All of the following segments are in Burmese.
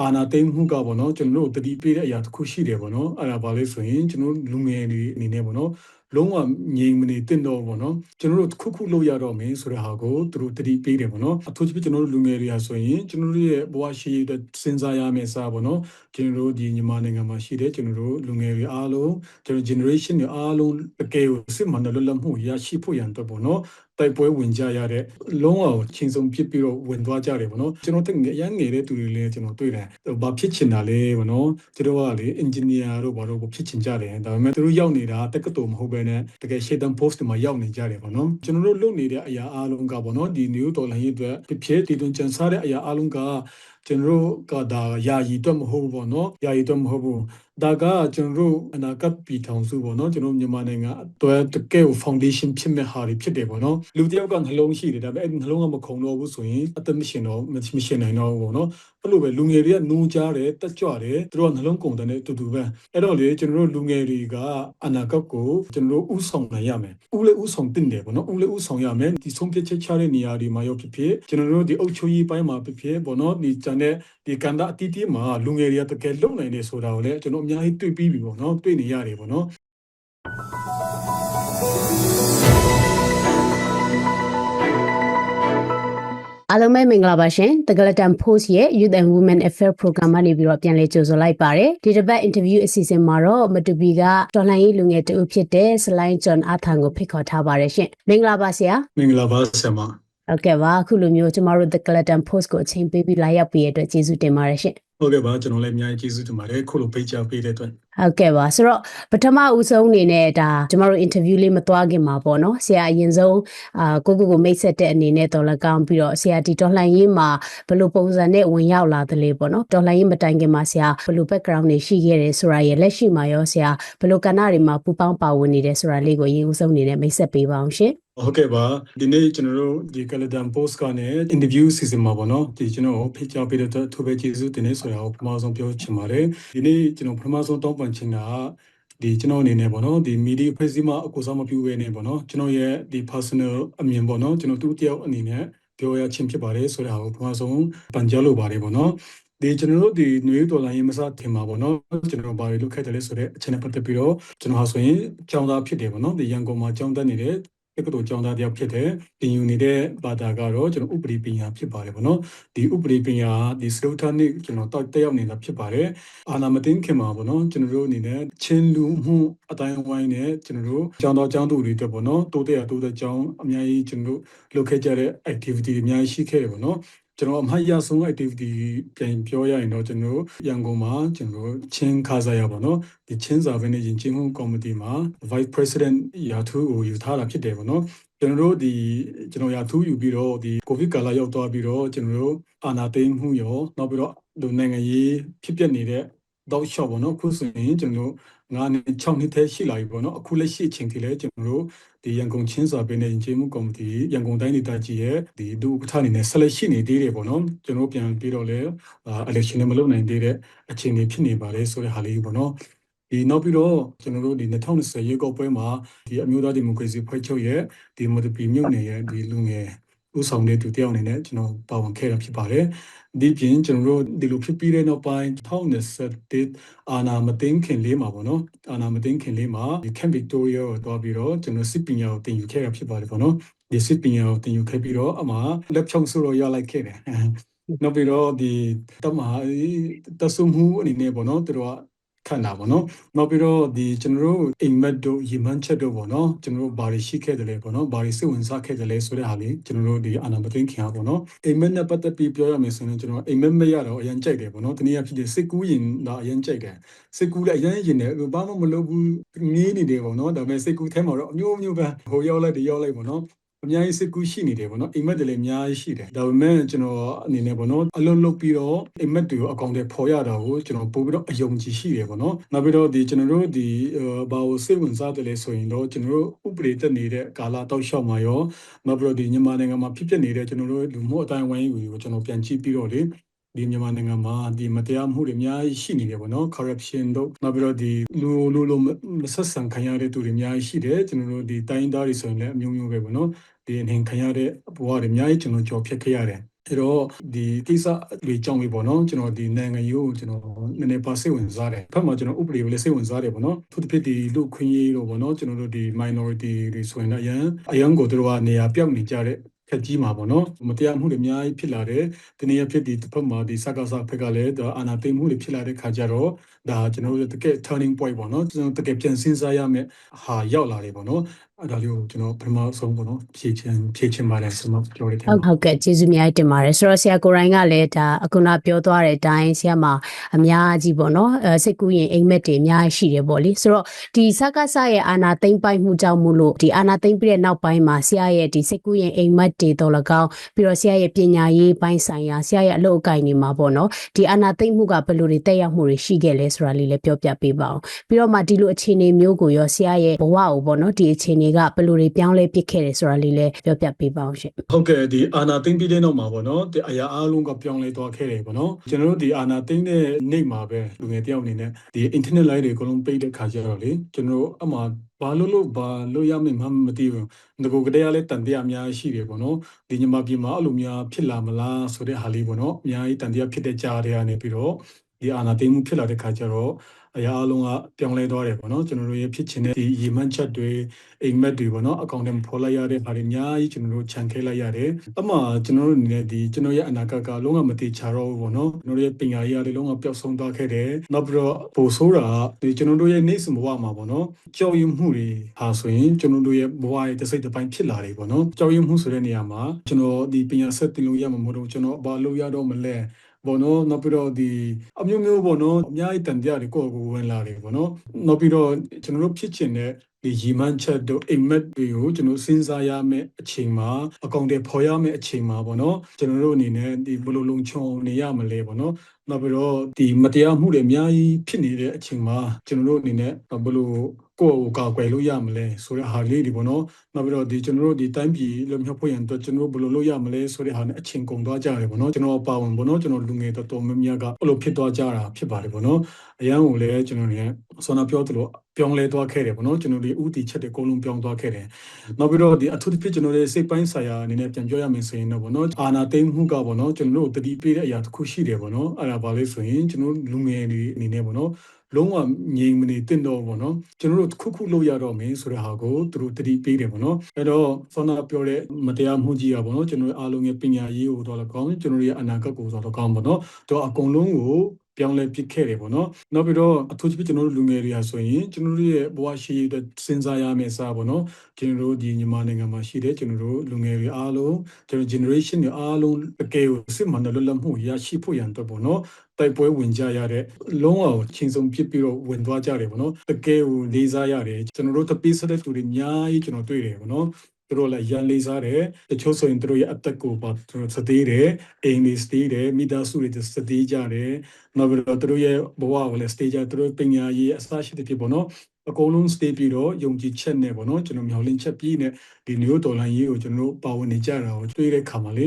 အာနာသိမ့်မှုကပေါ့နော်ကျွန်တော်တို့တတိပေးတဲ့အရာတစ်ခုရှိတယ်ပေါ့နော်အဲ့ဒါဘာလဲဆိုရင်ကျွန်တော်လူငယ်တွေအနေနဲ့ပေါ့နော်လုံးဝငြိမ်မနေတင့်တော့ပေါ့နော်ကျွန်တော်တို့ခုခုလုပ်ရတော့မယ်ဆိုတဲ့ဟာကိုသူတို့တတိပေးတယ်ပေါ့နော်အထူးသဖြင့်ကျွန်တော်တို့လူငယ်တွေဟာဆိုရင်ကျွန်တော်တို့ရဲ့ဘဝရှိရတဲ့စဉ်းစားရမယ့်အစားပေါ့နော်ကျွန်တော်တို့ဒီမြန်မာနိုင်ငံမှာရှိတဲ့ကျွန်တော်တို့လူငယ်တွေအားလုံးကျွန်တော် generation တွေအားလုံးတကယ်ကိုစစ်မှန်တဲ့လွတ်လပ်မှုရရှိဖို့ရန်တော့ပေါ့နော်တိုက်ပွဲဝင်ကြရတဲ့လုံးဝချင်းဆုံးဖြစ်ပြီးတော့ဝင်သွားကြတယ်ပေါ့နော်ကျွန်တော်တက်အရန်ငယ်တဲ့သူတွေလည်းကျွန်တော်တွေ့တယ်ဘာဖြစ်ချင်တာလဲပေါ့နော်သူတို့ကလေ engineer တို့ဘာလို့ဖြစ်ချင်ကြတယ်ဒါပေမဲ့သူတို့ရောက်နေတာတက္ကသိုလ်မဟုတ်ဘဲနဲ့တကယ် shaitan post မှာရောက်နေကြတယ်ပေါ့နော်ကျွန်တော်တို့လုပ်နေတဲ့အရာအားလုံးကပေါ့နော်ဒီ new တော်လှန်ရေးအတွက်ဖြစ်ဖြစ်တည်တွင်ကြံစားတဲ့အရာအားလုံးက ကျွန်တော်တို့ကဒါယာယီတော့မဟုတ်ဘူးပေါ့နော်ယာယီတော့မဟုတ်ဘူးဒါကကျွန်တော်တို့အနာဂတ်ပြည်ထောင်စုပေါ့နော်ကျွန်တော်မြန်မာနိုင်ငံအတွက်တကယ်ကို foundation ဖြစ်မဲ့ဟာတွေဖြစ်တယ်ပေါ့နော်လူတယောက်ကနှလုံးရှိတယ်ဒါပေမဲ့အဲ့နှလုံးကမခုံတော့ဘူးဆိုရင်အသက်မရှင်တော့မရှင်နိုင်တော့ဘူးပေါ့နော် အဲ့လိုပဲလူငယ်တွေကနူးကြတယ်တက်ကြွတယ်သူတို့ကနှလုံးကုန်တဲ့အတူတူပဲအဲ့တော့လေကျွန်တော်တို့လူငယ်တွေကအနာဂတ်ကိုကျွန်တော်တို့ဥဆောင်နိုင်ရမယ်ဥလေဥဆောင်တင်တယ်ပေါ့နော်ဥလေဥဆောင်ရမယ်ဒီဆုံးဖြတ်ချက်ချတဲ့နေရာတွေမှာရောဖြစ်ဖြစ်ကျွန်တော်တို့ဒီအုပ်ချုပ်ရေးပိုင်းမှာဖြစ်ဖြစ်ပေါ့နော်ဒီကျန်တဲ့ဒီကန္တာအတီးတီးမှာလူငယ်တွေကတကယ်လုံနိုင်နေဆိုတာကိုလည်းကျွန်တော်အများကြီးတွေ့ပြီးပြီပေါ့နော်တွေ့နေရတယ်ပေါ့နော် အားလုံးပဲမင်္ဂလာပါရှင်။ The Galatan Post ရဲ့ Youth and Women Affairs Program ကနေပြီးတော့ပြန်လည်ကြိုဆိုလိုက်ပါတယ်။ဒီတစ်ပတ် interview အစီအစဉ်မှာတော့မတူပီကတော်လှန်ရေးလူငယ်တဦးဖြစ်တဲ့ဆလိုင်းဂျွန်အာသန်ကိုဖိတ်ခေါ်ထားပါတယ်ရှင်။မင်္ဂလာပါဆရာမင်္ဂလာပါဆရာမ။ဟုတ်ကဲ့ပါအခုလိုမျိုးကျမတို့ The Galatan Post ကိုအချိန်ပေးပြီးလာရောက်ပြီးရတဲ့အတွက်ကျေးဇူးတင်ပါတယ်ရှင်။ဟုတ်ကဲ့ပါကျွန်တော်လည်းအများကြီးကျေးဇူးတင်ပါတယ်ခုလိုဖိတ်ကြားပေးတဲ့အတွက် ဟုတ်ကဲ့ပါဆိုတော့ပထမဦးဆုံးအနေနဲ့ဒါကျမတို့ interview လေးမသွားခင်မှာပေါ့နော်ဆရာအရင်ဆုံးအာကိုကိုကိုမိတ်ဆက်တဲ့အနေနဲ့တော်လကောင်းပြီးတော့ဆရာဒီတော်လှန်ရေးမှာဘယ်လိုပုံစံနဲ့ဝင်ရောက်လာသလဲပေါ့နော်တော်လှန်ရေးမတိုင်ခင်မှာဆရာဘယ်လို background တွေရှိခဲ့တယ်ဆိုတာရဲ့လက်ရှိမှာရောဆရာဘယ်လိုကဏ္ဍတွေမှာပူပေါင်းပါဝင်နေတယ်ဆိုတာလေးကိုအရင်ဦးဆုံးအနေနဲ့မိတ်ဆက်ပေးပါအောင်ရှင်ဟုတ်ကဲ့ပါဒီနေ့ကျွန်တော်တို့ဒီ Kaladan Post ကနေ interview season မှာပေါ့နော်ဒီကျွန်တော်ကိုဖိတ်ကြားပေးတဲ့အတွက်အထူးပဲကျေးဇူးတင်နေဆိုတာကိုပထမဆုံးပြောချင်ပါတယ်ဒီနေ့ကျွန်တော်ပထမဆုံးတောင်းပန်ချင်တာကဒီကျွန်တော်အနေနဲ့ပေါ့နော်ဒီ media ဖွဲ့စည်းမှာအကူအမပြုဝဲနေပေါ့နော်ကျွန်တော်ရဲ့ဒီ personal အမြင်ပေါ့နော်ကျွန်တော်သူတယောက်အနေနဲ့ပြောရချင်းဖြစ်ပါတယ်ဆိုတာကိုပထမဆုံးပန်ကြားလိုပါတယ်ပေါ့နော်ဒီကျွန်တော်တို့ဒီနွေဒေါ်လာရေးမစတင်မှာပေါ့နော်ကျွန်တော်ဘာတွေလုပ်ခဲ့တယ်လဲဆိုတော့အချိန်နဲ့ပတ်သက်ပြီးတော့ကျွန်တော်ဟာဆိုရင်ကျောင်းသားဖြစ်တယ်ပေါ့နော်ဒီရန်ကုန်မှာကျောင်းတက်နေတဲ့ တက္ကသိုလ်ကျောင်းသားတယောက်ဖြစ်တယ်တင်ယူနေတဲ့ဘာသာကတော့ကျွန်တော်ဥပဒေပညာဖြစ်ပါတယ်ပေါ့နော်ဒီဥပဒေပညာဒီစလုထာနိကျွန်တော်တောက်တက်ရောက်နေတာဖြစ်ပါတယ်အာနာမတင်ခင်မှာပေါ့နော်ကျွန်တော်တို့အနေနဲ့ချင်းလူမှုအတိုင်းဝိုင်းနဲ့ကျွန်တော်တို့ကျောင်းတော်ကျောင်းသူတွေတက်ပေါ့နော်တိုးတက်ရတိုးတက်ကျောင်းအများကြီးကျွန်တော်တို့လုပ်ခဲ့ကြတဲ့ activity တွေအများကြီးရှိခဲ့တယ်ပေါ့နော် ကျွန်တော်အမှတ်ရဆုံး activity ပြန်ပြောရရင်တော့ကျွန်တော်ရန်ကုန်မှာကျွန်တော်ချင်းခါစားရပါတော့ဒီချင်းစာဗင်းနဲ့ယဉ်ကျေးမှုကော်မတီမှာ vice president ရာထူးကိုယူထားတာဖြစ်တယ်ပေါ့နော်ကျွန်တော်တို့ဒီကျွန်တော်ရာထူးယူပြီးတော့ဒီကိုဗစ်ကာလရောက်သွားပြီးတော့ကျွန်တော်တို့အာဏာသိမ်းမှုရော နောက်ပြီးတော့ဒီနိုင်ငံရေးဖြစ်ပျက်နေတဲ့တောက်လျှောက်ပေါ့နော်အခုဆိုရင်ကျွန်တော်တို့ 9နှစ်6နှစ်ထဲရှိလာပြီပေါ့နော်အခုလက်ရှိအချိန်ထိလည်းကျွန်တော်တို့ဒီရန်ကုန်ချင်းစာပေနဲ့ယဉ်ကျေးမှုကော်မတီရန်ကုန်တိုင်းဒေသကြီးရဲ့ဒီဒုဥက္ကဋ္ဌအနေနဲ့ဆက်လက်ရှိနေသေးတယ်ပေါ့နော်ကျွန်တော်ပြန်ပြီးတော့လည်းအာ election နဲ့မလုပ်နိုင်သေးတဲ့အခြေအနေဖြစ်နေပါလေဆိုတဲ့ဟာလေးပေါ့နော်ဒီနောက်ပြီးတော့ကျွန်တော်တို့ဒီ2020ရွေးကောက်ပွဲမှာဒီအမျိုးသားဒီမိုကရေစီဖွဲ့ချုပ်ရဲ့ဒီမဒပီမြို့နယ်ရဲ့ဒီလူငယ် ဥဆောင်တဲ့သူတယောက်အနေနဲ့ကျွန်တော်ပါဝင်ခဲ့တာဖြစ်ပါတယ်ဒီပြင်ကျွန်တော်တို့ဒီလိုဖြစ်ပြီးတဲ့နောက်ပိုင်း2021အာနာမသိန်းခင်လေးမှာပေါ့နော်အာနာမသိန်းခင်လေးမှာဒီ Camp Victoria ကိုတွားပြီးတော့ကျွန်တော်စစ်ပညာကိုတင်ယူခဲ့တာဖြစ်ပါတယ်ပေါ့နော်ဒီစစ်ပညာကိုတင်ယူခဲ့ပြီးတော့အမှလက်ဖြောင်းဆိုတော့ရလိုက်ခဲ့တယ်နောက်ပြီးတော့ဒီတမဟာတဆုမှုအနေနဲ့ပေါ့နော်သူတို့က ခံတာပေါ့နော်နောက်ပြီးတော့ဒီကျွန်တော်တို့အိမ်မက်တို့ရီမန်ချက်တို့ပေါ့နော်ကျွန်တော်တို့ဘာတွေရှိခဲ့တယ်လဲပေါ့နော်ဘာတွေစိတ်ဝင်စားခဲ့တယ်လဲဆိုတဲ့ဟာလေးကျွန်တော်တို့ဒီအာနာမသိန်းခင်ဟာပေါ့နော်အိမ်မက်နဲ့ပတ်သက်ပြီးပြောရမယ်ဆိုရင်ကျွန်တော်အိမ်မက်မရတော့အရင်ကြိုက်တယ်ပေါ့နော်တနည်းအားဖြင့်စစ်ကူးရင်တော့အရင်ကြိုက်တယ်စစ်ကူးလည်းအရင်ရင်တယ်ဘာမှမလုပ်ဘူးငေးနေတယ်ပေါ့နော်ဒါပေမဲ့စစ်ကူးထဲမှာတော့အမျိုးမျိုးပဲဟိုရောက်လိုက်ဒီရောက်လိုက်ပေါ့နော် အများကြီးစစ်ကူးရှိနေတယ်ပေါ့နော်အိမ်မက်တွေလည်းအများကြီးရှိတယ်ဒါပေမဲ့ကျွန်တော်အနေနဲ့ပေါ့နော်အလုံးလုံးပြီးတော့အိမ်မက်တွေကိုအကောင့်တွေပေါ်ရတာကိုကျွန်တော်ပို့ပြီးတော့အယုံကြည်ရှိတယ်ပေါ့နော်နောက်ပြီးတော့ဒီကျွန်တော်တို့ဒီဘာကိုစိတ်ဝင်စားတယ်လဲဆိုရင်တော့ကျွန်တော်တို့ဥပဒေတက်နေတဲ့ကာလတောက်လျှောက်မှာရောနောက်ပြီးတော့ဒီမြန်မာနိုင်ငံမှာဖြစ်ပျက်နေတဲ့ကျွန်တော်တို့လူမှုအတိုင်းအဝိုင်းကိုကျွန်တော်ပြန်ကြည့်ပြီးတော့လေဒီမြန်မာနိုင်ငံမှာဒီမတရားမှုတွေအများကြီးရှိနေတယ်ပေါ့နော် corruption တို့နောက်ပြီးတော့ဒီလူလူလူမဆက်ဆံခံရတဲ့သူတွေအများကြီးရှိတယ်ကျွန်တော်တို့ဒီတိုင်းသားတွေဆိုရင်လည်းအမျိုးမျိုးပဲပေါ့နော် ဒီအနေခံရတဲ့ဘဝတွေအများကြီးကျွန်တော်ကြော်ဖြတ်ခဲ့ရတယ်အဲ့တော့ဒီကိစ္စတွေကြောင့်ပဲပေါ့နော်ကျွန်တော်ဒီနိုင်ငံရေးကိုကျွန်တော်နည်းနည်းပါစိတ်ဝင်စားတယ်ဖက်မှာကျွန်တော်ဥပဒေကိုလည်းစိတ်ဝင်စားတယ်ပေါ့နော်သူတစ်ဖြစ်ဒီလူခွင့်ရေးတော့ပေါ့နော်ကျွန်တော်တို့ဒီ minority တွေဆိုရင်လည်းအရန်အရန်ကိုတို့ကနေရာပြောက်နေကြတဲ့ခက်ကြီးမှာပေါ့နော်မတရားမှုတွေအများကြီးဖြစ်လာတယ်ဒီနေ့ဖြစ်ဒီတစ်ဖက်မှာဒီစကားစားဖက်ကလည်းဒါအာနာသိမ်းမှုတွေဖြစ်လာတဲ့ခါကျတော့ဒါကျွန်တော်တို့တကယ် turning point ပေါ့နော်ကျွန်တော်တကယ်ပြန်စဉ်းစားရမယ့်ဟာရောက်လာတယ်ပေါ့နော်အဲ့ ဒါလေးကိုကျွန်တော်ပထမဆုံးပေါ့နော်ဖြည့်ချင်ဖြည့်ချင်ပါတယ်ဆိုတော့ပြောရတဲ့ဟုတ်ဟုတ်ကဲ့ကျေးဇူးအများကြီးတင်ပါတယ်ဆိုတော့ဆရာကိုရိုင်းကလည်းဒါအခုနပြောသွားတဲ့အတိုင်းဆရာမအများကြီးပေါ့နော်အဲစိတ်ကူးရင်အိမ်မက်တွေအများကြီးရှိတယ်ပေါ့လေဆိုတော့ဒီစကားဆရဲ့အာနာသိမ့်ပိုက်မှုကြောင့်မို့လို့ဒီအာနာသိမ့်ပြတဲ့နောက်ပိုင်းမှာဆရာရဲ့ဒီစိတ်ကူးရင်အိမ်မက်တွေတော့လကောင်းပြီးတော့ဆရာရဲ့ပညာရေးပိုင်းဆိုင်ရာဆရာရဲ့အလုပ်အကိုင်တွေမှာပေါ့နော်ဒီအာနာသိမ့်မှုကဘယ်လိုတွေတက်ရောက်မှုတွေရှိခဲ့လဲဆိုတာလေးလည်းပြောပြပေးပါအောင်ပြီးတော့မှဒီလိုအခြေအနေမျိုးကိုရောဆရာရဲ့ဘဝကိုပေါ့နော်ဒီအခြေအနေကဘယ်လိုတွေပြောင်းလဲပစ်ခဲ့တယ်ဆိုတာလေးလည်းပြောပြပေးပါအောင်ရှင်ဟုတ်ကဲ့ဒီအာနာသိမ့်ပြီးတဲ့နောက်မှာပေါ့နော်ဒီအရာအားလုံးကပြောင်းလဲသွားခဲ့တယ်ပေါ့နော်ကျွန်တော်တို့ဒီအာနာသိမ့်တဲ့နေ့မှာပဲလူငယ်တယောက်အနေနဲ့ဒီ internet line တွေအကုန်လုံးပိတ်တဲ့ခါကျတော့လေကျွန်တော်တို့အမှဘာလို့လို့ဘာလို့ရမယ်မှမသိဘူးငကိုကတည်းကလည်းတန်တရားအများကြီးရှိတယ်ပေါ့နော်ဒီညမပြည်မှာအဲ့လိုများဖြစ်လာမလားဆိုတဲ့ဟာလေးပေါ့နော်အများကြီးတန်တရားဖြစ်တဲ့ကြားတွေကနေပြီးတော့ဒီအာနာသိမ့်မှုဖြစ်လာတဲ့ခါကျတော့ အရာအလုံးကပြောင်းလဲသွားတယ်ပေါ့နော်ကျွန်တော်တို့ရဲ့ဖြစ်ချင်တဲ့ဒီရေမှန်းချက်တွေအိမ်မက်တွေပေါ့နော်အကောင့်ထဲမှာဖော်လိုက်ရတဲ့ဟာတွေအများကြီးကျွန်တော်တို့ခြံခဲလိုက်ရတယ်အမှကျွန်တော်တို့အနေနဲ့ဒီကျွန်တော်ရဲ့အနာဂတ်ကလုံးဝမတိချတော့ဘူးပေါ့နော်ကျွန်တော်တို့ရဲ့ပညာရေးအရလုံးဝပျောက်ဆုံးသွားခဲ့တယ်နောက်ပြီးတော့ပိုဆိုးတာကဒီကျွန်တော်တို့ရဲ့နေ့စဉ်ဘဝမှာပေါ့နော်ကြောက်ရွံ့မှုတွေဟာဆိုရင်ကျွန်တော်တို့ရဲ့ဘဝရဲ့တစ်စိတ်တစ်ပိုင်းဖြစ်လာတယ်ပေါ့နော်ကြောက်ရွံ့မှုဆိုတဲ့နေရာမှာကျွန်တော်ဒီပညာဆက်တင်လို့ရမှာမဟုတ်တော့ကျွန်တော်ဘာလို့ရတော့မလဲ ဘောနော်နောက်ပြီးတော့ဒီအမျိုးမျိုးပေါ့နော်အများကြီးတန်တရားတွေကိုယ့်ကိုယ်ဝင်လာတယ်ပေါ့နော်နောက်ပြီးတော့ကျွန်တော်တို့ဖြစ်ချင်တဲ့ဒီရီမန်းချက်တို့အိမ်မက်တွေကိုကျွန်တော်စဉ်းစားရမယ့်အချိန်မှာအကောင့်တွေဖော်ရမယ့်အချိန်မှာပေါ့နော်ကျွန်တော်တို့အနေနဲ့ဒီဘယ်လိုလုံခြုံနေရမလဲပေါ့နော်နောက်ပြီးတော့ဒီမတရားမှုတွေအများကြီးဖြစ်နေတဲ့အချိန်မှာကျွန်တော်တို့အနေနဲ့ဘယ်လိုကိုယ့်ကိုယ်ကာကွယ်လို့ရမလဲဆိုတဲ့ဟာလေးတွေပေါ့နော်နောက်ပြီးတော့ဒီကျွန်တော်တို့ဒီတိုင်းပြည်လွတ်မြောက်ဖို့ရန်အတွက်ကျွန်တော်တို့ဘယ်လိုလုပ်ရမလဲဆိုတဲ့ဟာနဲ့အချိန်ကုန်သွားကြတယ်ပေါ့နော်ကျွန်တော်ပါဝင်ပေါ့နော်ကျွန်တော်လူငယ်တော်တော်များများကအဲ့လိုဖြစ်သွားကြတာဖြစ်ပါတယ်ပေါ့နော်အရန်ကိုလည်းကျွန်တော်နေဆောနာပြောသလိုပြောင်းလဲသွားခဲ့တယ်ပေါ့နော်ကျွန်တော်ဒီဥတီချက်တွေအကုန်လုံးပြောင်းသွားခဲ့တယ်နောက်ပြီးတော့ဒီအထူးသဖြင့်ကျွန်တော်ရဲ့စိတ်ပိုင်းဆိုင်ရာအနေနဲ့ပြန်ပြောရမယ်ဆိုရင်တော့ပေါ့နော်အာနာသိမ့်မှုကပေါ့နော်ကျွန်တော်တို့တတိပေးတဲ့အရာတစ်ခုရှိတယ်ပေါ့နော်အဲ့ဒါဘာလဲဆိုရင်ကျွန်တော်လူငယ်တွေအနေနဲ့ပေါ့နော် လုံးဝငြိမ်မနေတင့်တော့ပေါ့နော်ကျွန်တော်တို့ခုခုလုပ်ရတော့မယ်ဆိုတဲ့ဟာကိုသူတို့တတိပေးတယ်ပေါ့နော်အဲ့တော့ဆောနာပြောတဲ့မတရားမှုကြီးอ่ะပေါ့နော်ကျွန်တော်အားလုံးရဲ့ပညာရေးကိုတော့လည်းကောင်းကျွန်တော်ရဲ့အနာဂတ်ကိုတော့လည်းကောင်းပေါ့နော်တော့အကုန်လုံးကိုပြောင်းလဲပစ်ခဲ့တယ်ပေါ့နော်နောက်ပြီးတော့အထူးသဖြင့်ကျွန်တော်တို့လူငယ်တွေဟာဆိုရင်ကျွန်တော်တို့ရဲ့ဘဝရှိရတဲ့စဉ်းစားရမယ့်အစားပေါ့နော်ကျွန်တော်တို့ဒီမြန်မာနိုင်ငံမှာရှိတဲ့ကျွန်တော်တို့လူငယ်တွေအားလုံးကျွန်တော် generation တွေအားလုံးတကယ်ကိုစစ်မှန်တဲ့လွတ်လပ်မှုရရှိဖို့ရန်အတွက်ပေါ့နော် တိုက်ပွဲဝင်ကြရတဲ့လုံးဝချင်းဆုံးဖြစ်ပြီးတော့ဝင်သွားကြတယ်ပေါ့နော်တကယ်ကိုလေးစားရတယ်ကျွန်တော်တို့တပိစတဲ့သူတွေအများကြီးကျွန်တော်တွေ့တယ်ပေါ့နော်သူတို့လည်းရန်လေးစားတယ်တချို့ဆိုရင်သူတို့ရဲ့အသက်ကိုပါသူတို့စသေးတယ်အိမ်လေးစသေးတယ်မိသားစုတွေစသေးကြတယ်နောက်ပြီးတော့သူတို့ရဲ့ဘဝကိုလည်းစသေးကြသူတို့ပညာရေးအစရှိတဲ့ဖြစ်ပေါ့နော်အကုန်လုံး stay ပြီးတော့ယုံကြည်ချက်နဲ့ပေါ့နော်ကျွန်တော်မျှော်လင့်ချက်ပြီးနဲ့ဒီမျိုးတော်လိုင်းရေးကိုကျွန်တော်တို့ပါဝင်နေကြတာကိုတွေ့တဲ့ခါမှာလေ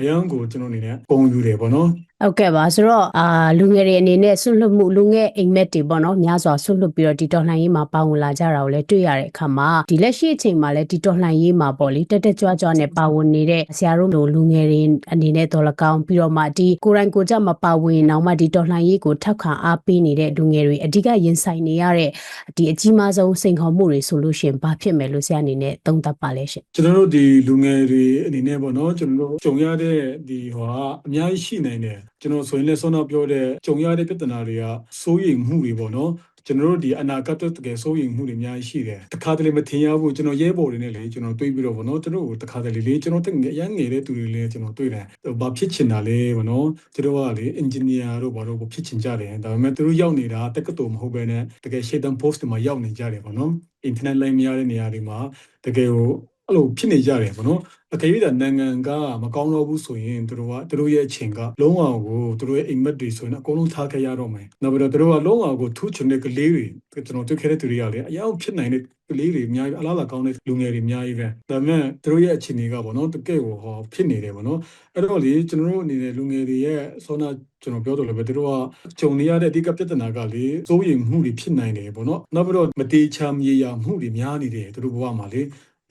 အရန်ကိုကျွန်တော်အနေနဲ့ပုံယူတယ်ပေါ့နော် ဟုတ်ကဲ့ပါဆိုတော့အာလူငယ်တွေအနေနဲ့ဆွတ်လွတ်မှုလူငယ်အိမ်မက်တွေပေါ့နော်များစွာဆွတ်လွတ်ပြီးတော့ဒီတော်လှန်ရေးမှာပါဝင်လာကြတာကိုလည်းတွေ့ရတဲ့အခါမှာဒီလက်ရှိအချိန်မှာလည်းဒီတော်လှန်ရေးမှာပေါ့လေတက်တက်ကြွကြွနဲ့ပါဝင်နေတဲ့ဆရာတို့လိုလူငယ်တွေအနေနဲ့တော်လကောင်းပြီးတော့မှဒီကိုယ်တိုင်ကိုယ်ကြမပါဝင်အောင်မှဒီတော်လှန်ရေးကိုထောက်ခံအားပေးနေတဲ့လူငယ်တွေအဓိကရင်ဆိုင်နေရတဲ့ဒီအကြီးမားဆုံးစိန်ခေါ်မှုတွေဆိုလို့ရှိရင်ဘာဖြစ်မယ်လို့ဆရာအနေနဲ့သုံးသပ်ပါလဲရှင်ကျွန်တော်တို့ဒီလူငယ်တွေအနေနဲ့ပေါ့နော်ကျွန်တော်တို့ကြုံရတဲ့ဒီဟိုကအများကြီးရှိနိုင်တယ် ကျွန်တော်ဆိုရင်လည်းဆောနာပြောတဲ့ကြုံရတဲ့ပြဿနာတွေကစိုးရိမ်မှုတွေပေါ့နော်ကျွန်တော်တို့ဒီအနာဂတ်တကယ်စိုးရိမ်မှုတွေအများကြီးရှိတယ်တခါတလေမထင်ရဘူးကျွန်တော်ရဲဘော်တွေနဲ့လေကျွန်တော်တွေးပြီးတော့ဗောနော်ကျွန်တော်တို့တခါတလေလေကျွန်တော်တက်ငယ်ရမ်းငယ်တဲ့သူတွေလည်းကျွန်တော်တွေးတယ်ဘာဖြစ်ချင်တာလဲဗောနော်ကျွန်တော်ကလေအင်ဂျင်နီယာတို့ဘာလို့ဖြစ်ချင်ကြတယ်ဒါပေမဲ့သူတို့ရောက်နေတာတက္ကသိုလ်မဟုတ်ဘဲနဲ့တကယ်ရှေ့တန်း post တွေမှာရောက်နေကြတယ်ဗောနော် internet line မရတဲ့နေရာတွေမှာတကယ်ကို အဲ့လိုဖြစ်နေကြတယ်ဗောနော်အကယ်၍သာနိုင်ငံကမကောင်းတော့ဘူးဆိုရင်သူတို့ကသူတို့ရဲ့အချိန်ကလုံးဝကိုသူတို့ရဲ့အိမ်မက်တွေဆိုရင်အကုန်လုံးထားခဲ့ရတော့မယ်။နောက်ပြီးတော့သူတို့ကလုံးဝကိုထူးချွန်တဲ့ကလေးတွေကျွန်တော်တွေ့ခဲ့တဲ့သူတွေကလည်းအရောက်ဖြစ်နိုင်တဲ့ကလေးတွေအများကြီးအလားအလာကောင်းတဲ့လူငယ်တွေအများကြီးပဲ။ဒါပေမဲ့သူတို့ရဲ့အခြေအနေကပေါ့နော်တကယ်ကိုဟောဖြစ်နေတယ်ပေါ့နော်။အဲ့တော့လေကျွန်တော်တို့အနေနဲ့လူငယ်တွေရဲ့ဆောနာကျွန်တော်ပြောတော့လည်းပဲသူတို့ကဂျုံနေရတဲ့အဓိကပြဿနာကလေစိုးရိမ်မှုတွေဖြစ်နိုင်တယ်ပေါ့နော်။နောက်ပြီးတော့မတေချာမြေယာမှုတွေများနေတယ်သူတို့ဘဝမှာလေ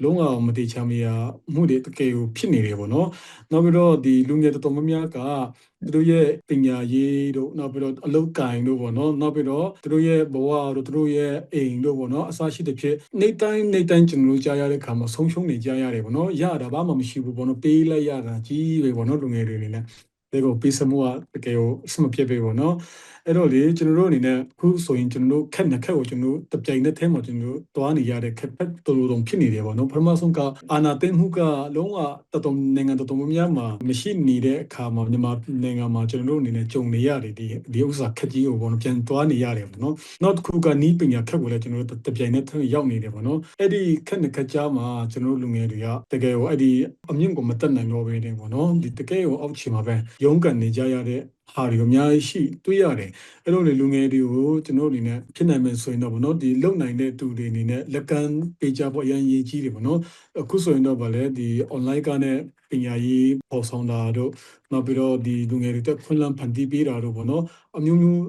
လုံးဝမတိချမ်းမရမှုတွေတကယ်ကိုဖြစ်နေတယ်ပေါ့နော်နောက်ပြီးတော့ဒီလူငယ်တော်တော်များများကသူတို့ရဲ့ပညာရေးတို့နောက်ပြီးတော့အလုပ်ကင်တို့ပေါ့နော်နောက်ပြီးတော့သူတို့ရဲ့ဘဝတို့သူတို့ရဲ့အိမ်တို့ပေါ့နော်အစရှိတဲ့ဖြစ်နေတိုင်းနေတိုင်းကျွန်တော်တို့ကြားရတဲ့ခါမှာဆုံးရှုံးနေကြရတယ်ပေါ့နော်ရတာဘာမှမရှိဘူးပေါ့နော်ပေးလိုက်ရတာကြီးပဲပေါ့နော်လူငယ်တွေအနေနဲ့ ဒီကိုပေးစမှုကတကယ်ကိုအဆင်မပြေပဲပေါ့နော်အဲ့တော့လေကျွန်တော်တို့အနေနဲ့အခုဆိုရင်ကျွန်တော်တို့ခက်နှစ်ခက်ကိုကျွန်တော်တို့တပြိုင်နက်တည်းမှာကျွန်တော်တို့တွားနေရတဲ့ခက်ဖက်တော်တော်ဖြစ်နေတယ်ပေါ့နော်ပထမဆုံးကအာနာသိမ့်မှုကလုံးဝတတော်နိုင်ငံတော်တော်များများမှာမရှိနေတဲ့အခါမှာမြန်မာနိုင်ငံမှာကျွန်တော်တို့အနေနဲ့ကြုံနေရတယ်ဒီဒီဥစ္စာခက်ကြီးကိုပေါ့နော်ပြန်တွားနေရတယ်ပေါ့နော်နောက်တစ်ခုကနီးပညာခက်ကိုလည်းကျွန်တော်တို့တပြိုင်နက်တည်းရောက်နေတယ်ပေါ့နော်အဲ့ဒီခက်နှစ်ခက်ကြားမှာကျွန်တော်တို့လူငယ်တွေကတကယ်ကိုအဲ့ဒီအမြင့်ကိုမတက်နိုင်တော့ဘဲနေပေါ့နော်ဒီတကယ်ကိုအောက်ခြေမှာပဲရုန်းကန်နေကြရတဲ့ဟာတွေအများကြီးရှိတွေ့ရတယ်အဲ့လိုလေလူငယ်တွေကိုကျွန်တော်အနေနဲ့ဖြစ်နိုင်မယ်ဆိုရင်တော့ဗောနော်ဒီလုံနိုင်တဲ့သူတွေအနေနဲ့လက်ကမ်းပေးကြဖို့အရင်ရေးကြီးတယ်ဗောနော်အခုဆိုရင်တော့ဗာလဲဒီ online ကနဲ့ပညာရေးပေါ်ဆောင်တာတို့နောက်ပြီးတော့ဒီလူငယ်တွေတက်ခွင့်လန်းဖန်တီးပေးတာတို့ဗောနော်အမျိုးမျိုး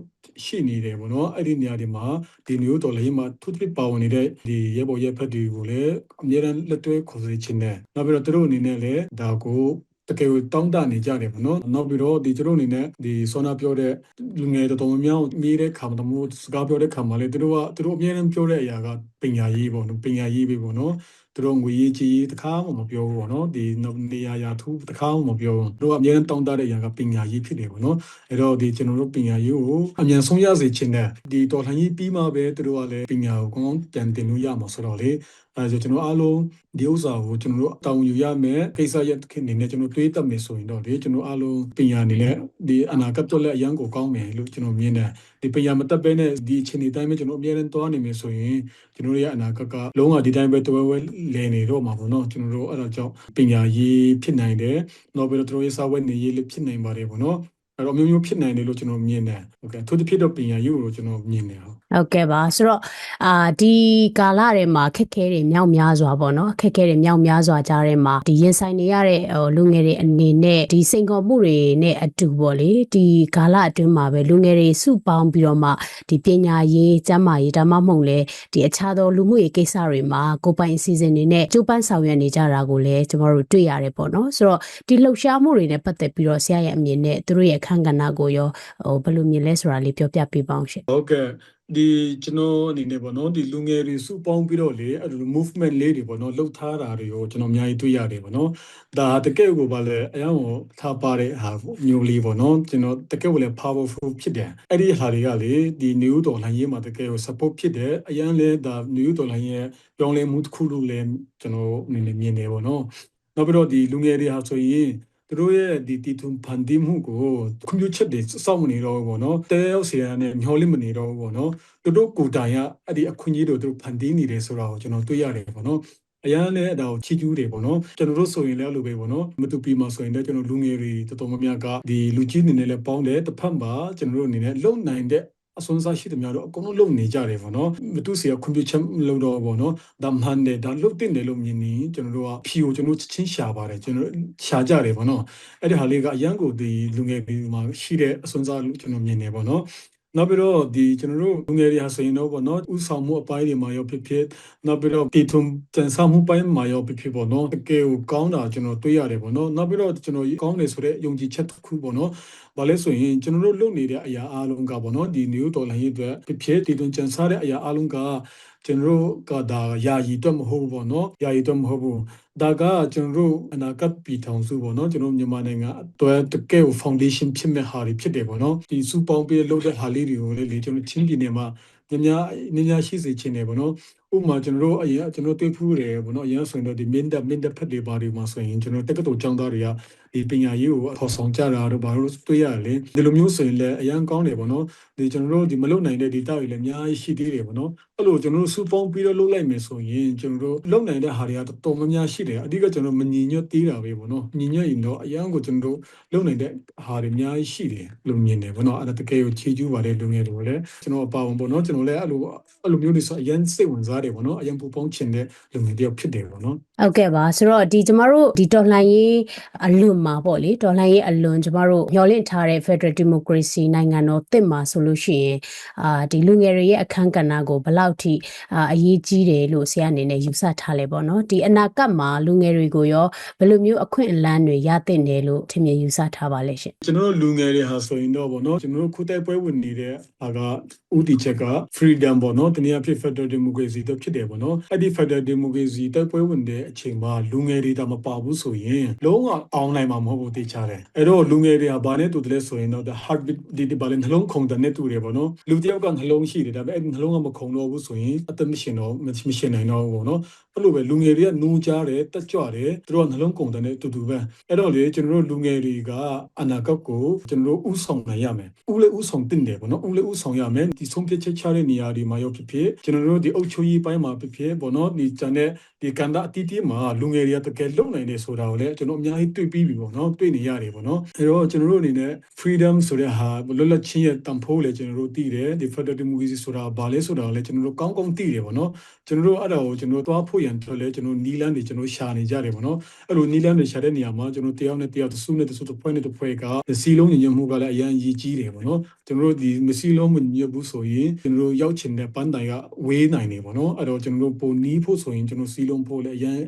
ရှိနေတယ်ဗောနော်အဲ့ဒီနေရာတွေမှာဒီမျိုးတော်လေးမှာသူတိပါဝင်နေတဲ့ဒီရဲဘော်ရဲဖက်တွေကိုလည်းအများအားလက်တွဲခေါ်စေခြင်းနဲ့နောက်ပြီးတော့သူတို့အနေနဲ့လည်းဒါကို တကယ်ကိုတောင်းတနေကြတယ်ပေါ့နော်နောက်ပြီးတော့ဒီကျတို့အနေနဲ့ဒီဆောနာပြောတဲ့လူငယ်တော်တော်များများမြည်တဲ့ခါမှာတမို့စကားပြောတဲ့ခါမှာလေသူတို့ကသူတို့အများနဲ့ပြောတဲ့အရာကပညာရေးပေါ့နော်ပညာရေးပဲပေါ့နော် သူတို့ငွေရေးကြီးတခါမှမပြောဘူးပေါ့နော်ဒီနေရာရာထူးတခါမှမပြောဘူးသူတို့ကအများနဲ့တောင်းတတဲ့အရာကပညာရေးဖြစ်တယ်ပေါ့နော်အဲ့တော့ဒီကျွန်တော်တို့ပညာရေးကိုအမြန်ဆုံးရစေချင်တဲ့ဒီတော်လှန်ရေးပြီးမှပဲသူတို့ကလည်းပညာကိုကောင်းကောင်းပြန်တင်လို့ရမှာဆိုတော့လေအဲဆိုကျွန်တော်အားလုံးဒီဥစ္စာကိုကျွန်တော်တို့တောင်းယူရမယ်ကိစ္စရပ်ခင်နေနဲ့ကျွန်တော်တွေးတတ်မယ်ဆိုရင်တော့လေကျွန်တော်အားလုံးပညာနေနဲ့ဒီအနာဂတ်တော့လည်းအရန်ကိုကောင်းမယ်လို့ကျွန်တော်မြင်တယ် ဒီပညာမတက်ဘဲနဲ့ဒီအချိန်ဒီတိုင်းပဲကျွန်တော်အများနဲ့တွားနေမယ်ဆိုရင်ကျွန်တော်ရဲ့အနာဂတ်ကလုံးဝဒီတိုင်းပဲတွဲဝဲလဲနေတော့မှာပေါ့နော်ကျွန်တော်တို့အဲ့ဒါကြောင့်ပညာရေးဖြစ်နိုင်တယ်နောက်ပြီးတော့တို့ရဲ့စာဝတ်နေရေးလည်းဖြစ်နိုင်ပါတယ်ပေါ့နော်အဲ့တော့မျိုးမျိုးဖြစ်နိုင်တယ်လို့ကျွန်တော်မြင်တယ်โอเคသူတစ်ဖြစ်တော့ပညာရေးကိုကျွန်တော်မြင်တယ် ဟုတ်ဟုတ်ကဲ့ပါဆိုတော့အာဒီကာလထဲမှာခက်ခဲတွေမြောက်များစွာပေါ့နော်ခက်ခဲတွေမြောက်များစွာကြားထဲမှာဒီရင်ဆိုင်နေရတဲ့ဟိုလူငယ်တွေအနေနဲ့ဒီစိန်ခေါ်မှုတွေနဲ့အတူပေါ့လေဒီကာလအတွင်းမှာပဲလူငယ်တွေစုပေါင်းပြီးတော့မှဒီပညာရေးကျန်းမာရေးဒါမှမဟုတ်လေဒီအခြားသောလူမှုရေးကိစ္စတွေမှာကိုယ်ပိုင်အစီအစဉ်တွေနဲ့ကြိုးပမ်းဆောင်ရွက်နေကြတာကိုလည်းကျွန်တော်တို့တွေ့ရတယ်ပေါ့နော်ဆိုတော့ဒီလှုပ်ရှားမှုတွေနဲ့ပတ်သက်ပြီးတော့ဆရာရဲ့အမြင်နဲ့သူတို့ရဲ့အခန်းကဏ္ဍကိုရောဟိုဘယ်လိုမြင်လဲဆိုတာလေးပြောပြပေးပါအောင်ရှင်ဟုတ်ကဲ့ ဒီကျွန်တော်အနေနဲ့ပေါ့နော်ဒီလူငယ်တွေစုပေါင်းပြီးတော့လေအဲ့လို movement လေးတွေပေါ့နော်လှုပ်ထားတာတွေကိုကျွန်တော်အများကြီးတွေ့ရတယ်ပေါ့နော်ဒါတကယ်ကိုပါလေအရင်ကထားပါတဲ့ဟာမျိုးလေးပေါ့နော်ကျွန်တော်တကယ်ကိုလည်း powerful ဖြစ်တယ်အဲ့ဒီဟာတွေကလေဒီ new တော်လှန်ရေးမှာတကယ်ကို support ဖြစ်တယ်အရင်လဲဒါ new တော်လှန်ရေးပြောင်းလဲမှုတစ်ခုလို့လည်းကျွန်တော်အနေနဲ့မြင်နေပေါ့နော်နောက်ပြီးတော့ဒီလူငယ်တွေဟာဆိုရင်သူ တို့ရဲ့ဒီတီထွန်ဖန်တီးမှုကိုကွန်ပျူတာတွေစောင့်မနေတော့ဘူးပေါ့နော်တဲရောက်စီရနဲ့မျောလိမနေတော့ဘူးပေါ့နော်သူတို့ကိုယ်တိုင်ကအဲ့ဒီအခွင့်အရေးတွေသူတို့ဖန်တီးနေတယ်ဆိုတာကိုကျွန်တော်တွေ့ရတယ်ပေါ့နော်အရန်လည်းအဒါကိုချီကျူးတယ်ပေါ့နော်ကျွန်တော်တို့ဆိုရင်လည်းအဲ့လိုပဲပေါ့နော်မတူပီမှာဆိုရင်လည်းကျွန်တော်လူငယ်တွေတော်တော်များများကဒီလူကြီးအနေနဲ့လည်းပေါင်းတယ်တစ်ဖက်မှာကျွန်တော်တို့အနေနဲ့လုံနိုင်တဲ့ အစွမ်းစားရှိတဲ့များတော့အကုန်လုံးလုံနေကြတယ်ပေါ့နော်မတူစီကကွန်ပျူတာလုံတော့ပေါ့နော်ဒါမှန်တယ်ဒါလုတ်တင်တယ်လို့မြင်နေကျွန်တော်တို့ကဖြီကိုကျွန်တော်ချင်းရှာပါတယ်ကျွန်တော်ရှာကြတယ်ပေါ့နော်အဲ့ဒီဟာလေးကအရန်ကိုဒီလူငယ်တွေမှာရှိတဲ့အစွမ်းစားလို့ကျွန်တော်မြင်နေပေါ့နော် နောက်ပြီးတော့ဒီကျွန်တော်တို့လူငယ်တွေဟာဆိုရင်တော့ပေါ့နော်ဥဆောင်မှုအပိုင်းတွေမှာရောဖြစ်ဖြစ်နောက်ပြီးတော့ဒီထုံတန်ဆာမှုပိုင်းမှာရောဖြစ်ဖြစ်ပေါ့နော်တကယ်ကိုကောင်းတာကျွန်တော်တွေ့ရတယ်ပေါ့နော်နောက်ပြီးတော့ကျွန်တော်ကောင်းတယ်ဆိုတဲ့ယုံကြည်ချက်တစ်ခုပေါ့နော်ဘာလဲဆိုရင်ကျွန်တော်တို့လုပ်နေတဲ့အရာအားလုံးကပေါ့နော်ဒီ new တော်လှန်ရေးအတွက်ဖြစ်ဖြစ်ဒီတွင်ကြံစားတဲ့အရာအားလုံးကကျွန်တော်တို့ကဒါယာယီတော့မဟုတ်ဘူးပေါ့နော်ယာယီတော့မဟုတ်ဘူး ဒါကကျွန်တော်တို့အနာဂတ်ပြည်ထောင်စုပေါ့နော်ကျွန်တော်မြန်မာနိုင်ငံအတွက်တကယ်ကို foundation ဖြစ်မဲ့ဟာတွေဖြစ်တယ်ပေါ့နော်ဒီစုပေါင်းပြီးလုပ်တဲ့ဟာလေးတွေကိုလေလေကျွန်တော်ချင်းပြည်နယ်မှာညများညများရှိစေချင်တယ်ပေါ့နော် ဥပမာကျွန်တော်တို့အရင်ကျွန်တော်တွေ့ဖူးတယ်ပေါ့နော်အရင်ဆိုရင်တော့ဒီမင်းတပ်မင်းတပ်ဖက်တွေပါတွေမှာဆိုရင်ကျွန်တော်တက္ကသိုလ်ကျောင်းသားတွေကဒီပညာရေးကိုခေါ်ဆောင်ကြတာတို့ဘာလို့တွေ့ရတယ်လေဒီလိုမျိုးဆိုရင်လည်းအရင်ကောင်းတယ်ပေါ့နော်ဒီကျွန်တော်တို့ဒီမလုံနိုင်တဲ့ဒေတာတွေလည်းအများကြီးရှိသေးတယ်ပေါ့နော်အဲ့လိုကျွန်တော်တို့စူပေါင်းပြီးတော့လုပ်လိုက်မယ်ဆိုရင်ကျွန်တော်တို့လုံနိုင်တဲ့ဟာတွေကတော်တော်များများရှိတယ်အဓိကကျွန်တော်မညီညွတ်သေးတာပဲပေါ့နော်ညီညွတ်ရင်တော့အရင်ကကျွန်တော်တို့လုံနိုင်တဲ့ဟာတွေအများကြီးရှိတယ်လို့မြင်တယ်ပေါ့နော်အဲ့ဒါတကယ်ကိုခြေကျူးပါတဲ့လူငယ်တွေကိုလည်းကျွန်တော်အပါဝင်ပေါ့နော်ကျွန်တော်လည်းအဲ့လိုအဲ့လိုမျိုးတွေဆိုအရင်စိတ်ဝင်စားတယ်ပေါ့နော်အရင်ပူပေါင်းချင်တဲ့လူငယ်တယောက်ဖြစ်တယ်ပေါ့နော်ဟုတ်ကဲ့ပါဆိုတော့ဒီကျမတို့ဒီတော်လှန်ရေးအလွန်မှာပေါ့လေတော်လှန်ရေးအလွန်ကျမတို့မျှော်လင့်ထားတဲ့ Federal Democracy နိုင်ငံတော်တစ်မှာဆိုလို့ရှိရင်အာဒီလူငယ်တွေရဲ့အခန်းကဏ္ဍကိုဘယ်လောက်ထိအာအရေးကြီးတယ်လို့ဆရာအနေနဲ့ယူဆထားလဲပေါ့နော်ဒီအနာဂတ်မှာလူငယ်တွေကိုရောဘယ်လိုမျိုးအခွင့်အလမ်းတွေရသင့်တယ်လို့ထင်မြင်ယူဆထားပါလဲရှင်ကျွန်တော်တို့လူငယ်တွေဟာဆိုရင်တော့ဗောနော်ကျွန်တော်တို့ခုတိုက်ပွဲဝင်နေတဲ့ဟာကဥတီချက်က freedom ဗောနော်တနည်းအားဖြင့် federal democracy တော့ဖြစ်တယ်ဗောနော်အဲ့ဒီ federal democracy တိုက်ပွဲဝင်တဲ့အချိန်မှာလူငယ်တွေဒါမပါဘူးဆိုရင်လုံးဝအောင်နိုင်မှာမဟုတ်ဘူးသိချတယ်အဲ့တော့လူငယ်တွေဟာဘာနဲ့တူတယ်လဲဆိုရင်တော့ the heartbeat ဒီဒီဘာလဲနှလုံးခုန်တဲ့နဲ့တူတယ်ဗောနော်လူတစ်ယောက်ကနှလုံးရှိတယ်ဒါပေမဲ့အဲ့ဒီနှလုံးကမခုန်တော့ဘူးဆိုရင်အသက်မရှင်တော့မရှင်နိုင်တော့ဘူးဗောနော် အဲ့လိုပဲလူငယ်တွေကနူးကြတယ်တက်ကြွတယ်သူတို့ကနှလုံးကုန်တဲ့နဲ့တူတူပဲအဲ့တော့လေကျွန်တော်တို့လူငယ်တွေက အနာဂတ်ကိုကျွန်တော်တို့ဥဆောင်နိုင်ရမယ်ဥလေဥဆောင်တင်တယ်ပေါ့နော်ဥလေဥဆောင်ရမယ်ဒီဆုံးဖြတ်ချက်ချတဲ့နေရာတွေမှာရောဖြစ်ဖြစ်ကျွန်တော်တို့ဒီအုပ်ချုပ်ရေးပိုင်းမှာဖြစ်ဖြစ်ပေါ့နော်ဒီကျန်တဲ့ ဒီကန္တာအတီးတီးမှာလူငယ်တွေကတကယ်လုံနိုင်တယ်ဆိုတာကိုလည်းကျွန်တော်အများကြီးတွေ့ပြီးပြီပေါ့နော်တွေ့နေရတယ်ပေါ့နော်အဲ့တော့ကျွန်တော်တို့အနေနဲ့ freedom ဆိုတဲ့ဟာလွတ်လပ်ချင်းရဲ့တန်ဖိုးလည်းကျွန်တော်တို့သိတယ်ဒီ federal democracy ဆိုတာဘာလဲဆိုတာကိုလည်းကျွန်တော်တို့ကောင်းကောင်းသိတယ်ပေါ့နော်ကျွန်တော်တို့အဲ့ဒါကိုကျွန်တော်တို့သွားဖို့ရန်အတွက်လည်းကျွန်တော်နီလန်းတွေကျွန်တော်ရှာနေကြတယ်ပေါ့နော်အဲ့လိုနီလန်းတွေရှာတဲ့နေရာမှာကျွန်တော်တယောက်နဲ့တယောက်တစုနဲ့တစုတစ်ဖွဲ့နဲ့တစ်ဖွဲ့ကစီလုံးညီညွတ်မှုကလည်းအရန်ရည်ကြီးတယ်ပေါ့နော်ကျွန်တော်တို့ဒီမစီလုံးမညီညွတ်ဘူးဆိုရင်ကျွန်တော်တို့ရောက်ချင်တဲ့ပန်းတိုင်ကဝေးနိုင်တယ်ပေါ့နော်အဲ့တော့ကျွန်တော်တို့ပုံနီးဖို့ဆိုရင်ကျွန်တော်စီလုံးဖို့လည်းအရန်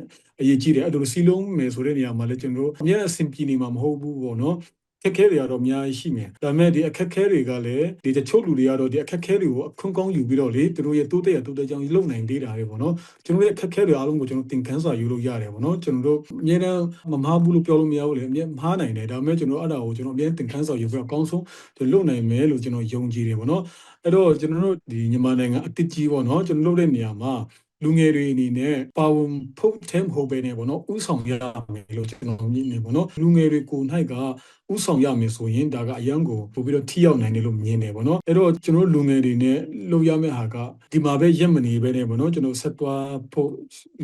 အရေးကြီးတယ်အဲ့လိုစီလုံးမယ်ဆိုတဲ့နေရာမှာလည်းကျွန်တော်တို့အများအဆင်ပြေနေမှာမဟုတ်ဘူးပေါ့နော်ခက်ခဲတွေကတော့အများကြီးရှိမယ်ဒါပေမဲ့ဒီအခက်ခဲတွေကလည်းဒီတချို့လူတွေကတော့ဒီအခက်ခဲတွေကိုအခွင့်ကောင်းယူပြီးတော့လေသူတို့ရဲ့တိုးတက်ရတိုးတက်ကြောင်းလုံနိုင်သေးတာတွေပေါ့နော်ကျွန်တော်ရဲ့အခက်အခဲတွေအားလုံးကိုကျွန်တော်သင်ခန်းစာယူလို့ရတယ်ပေါ့နော်ကျွန်တော်တို့အများနဲ့မမားဘူးလို့ပြောလို့မရဘူးလေအများမှားနိုင်တယ်ဒါပေမဲ့ကျွန်တော်အဲ့ဒါကိုကျွန်တော်အများသင်ခန်းစာယူပြီးတော့အကောင်းဆုံးကျွန်တော်လုပ်နိုင်မယ်လို့ကျွန်တော်ယုံကြည်တယ်ပေါ့နော်အဲ့တော့ကျွန်တော်တို့ဒီမြန်မာနိုင်ငံအတစ်ကြီးပေါ့နော်ကျွန်တော်လုပ်တဲ့နေရာမှာ လူငယ်တွေအနေနဲ့ပါဝင်ဖို့ထဲမဟုတ်ပဲねပေါ့နော်ဥဆောင်ရမယ်လို့ကျွန်တော်မြင်နေပေါ့နော်လူငယ်တွေကို၌က ဥဆောင်ရမယ်ဆိုရင်ဒါကအရန်ကိုပို့ပြီးတော့ထိရောက်နိုင်တယ်လို့မြင်တယ်ပေါ့နော်အဲ့တော့ကျွန်တော်တို့လူငယ်တွေနဲ့လုပ်ရမယ့်ဟာကဒီမှာပဲရက်မနေပဲねပေါ့နော်ကျွန်တော်ဆက်သွားဖို့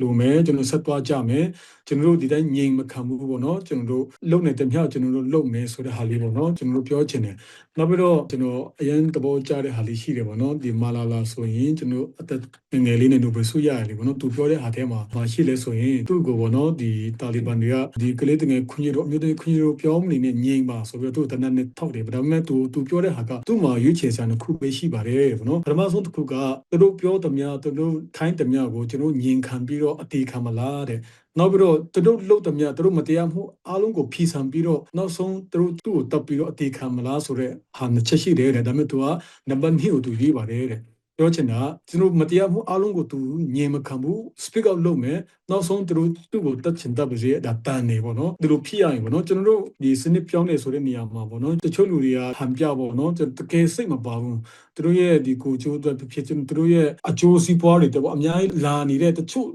လိုမယ်ကျွန်တော်ဆက်သွားကြမယ်ကျွန်တော်တို့ဒီတိုင်းငြိမ်မခံဘူးပေါ့နော်ကျွန်တော်တို့လုံနေတဲ့မြောက်ကျွန်တော်တို့လုံမယ်ဆိုတဲ့ဟာလေးပေါ့နော်ကျွန်တော်တို့ပြောချင်တယ်နောက်ပြီးတော့ကျွန်တော်အရန်သဘောကျတဲ့ဟာလေးရှိတယ်ပေါ့နော်ဒီမာလာလာဆိုရင်ကျွန်တော်အသက်ငယ်လေးနဲ့နိုဘယ်ဆုရရတယ်ပေါ့နော်သူပြောတဲ့ဟာထဲမှာမရှိလဲဆိုရင်သူ့ကိုပေါ့နော်ဒီတာလီဘန်တွေကဒီကလေးတငယ်ခွင့်ရတော့အမျိုးသမီးခွင့်ရတော့ပြောမနေနဲ့ငြိမ်ပါဆိုပြီးတော့သူ့တနက်နဲ့ထောက်တယ်ဒါပေမဲ့သူသူပြောတဲ့ဟာကသူ့မှာရွေးချယ်စရာတစ်ခုပဲရှိပါတယ်ပေါ့နော်ပထမဆုံးတစ်ခုကသူတို့ပြောသမျှသူတို့ခိုင်းသမျှကိုကျွန်တော်ငြိမ်ခံပြီးတော့အတီးခံမလားတဲ့နောက်ပြီးတော့သူတို့လှုပ်တယ်မြတ်သူတို့မတရားမှုအားလုံးကိုဖီဆန်ပြီးတော့နောက်ဆုံးသူတို့သူ့ကိုတပ်ပြီးတော့အသေးခံမလားဆိုတော့ဟာနှစ်ချက်ရှိတယ်တဲ့ဒါပေမဲ့သူကနံပါတ်2ကိုသူရေးပါတယ်တဲ့ ပြောချင်တာကျွန်တော်မတရားမှုအားလုံးကိုသူညင်မခံဘူး speak out လုပ်မယ်နောက်ဆုံးသူတို့သူ့ကိုတတ်ချင်တတ်ပါစေဒါတန်နေပေါ့နော်သူတို့ဖြစ်ရရင်ပေါ့နော်ကျွန်တော်တို့ဒီစနစ်ပြောင်းနေဆိုတဲ့နေရာမှာပေါ့နော်တချို့လူတွေကဟန်ပြပေါ့နော်တကယ်စိတ်မပါဘူးသူတို့ရဲ့ဒီကိုချိုးအတွက်ဖြစ်ချင်သူတို့ရဲ့အကျိုးစီးပွားတွေတော့အများကြီးလာနေတဲ့တချို့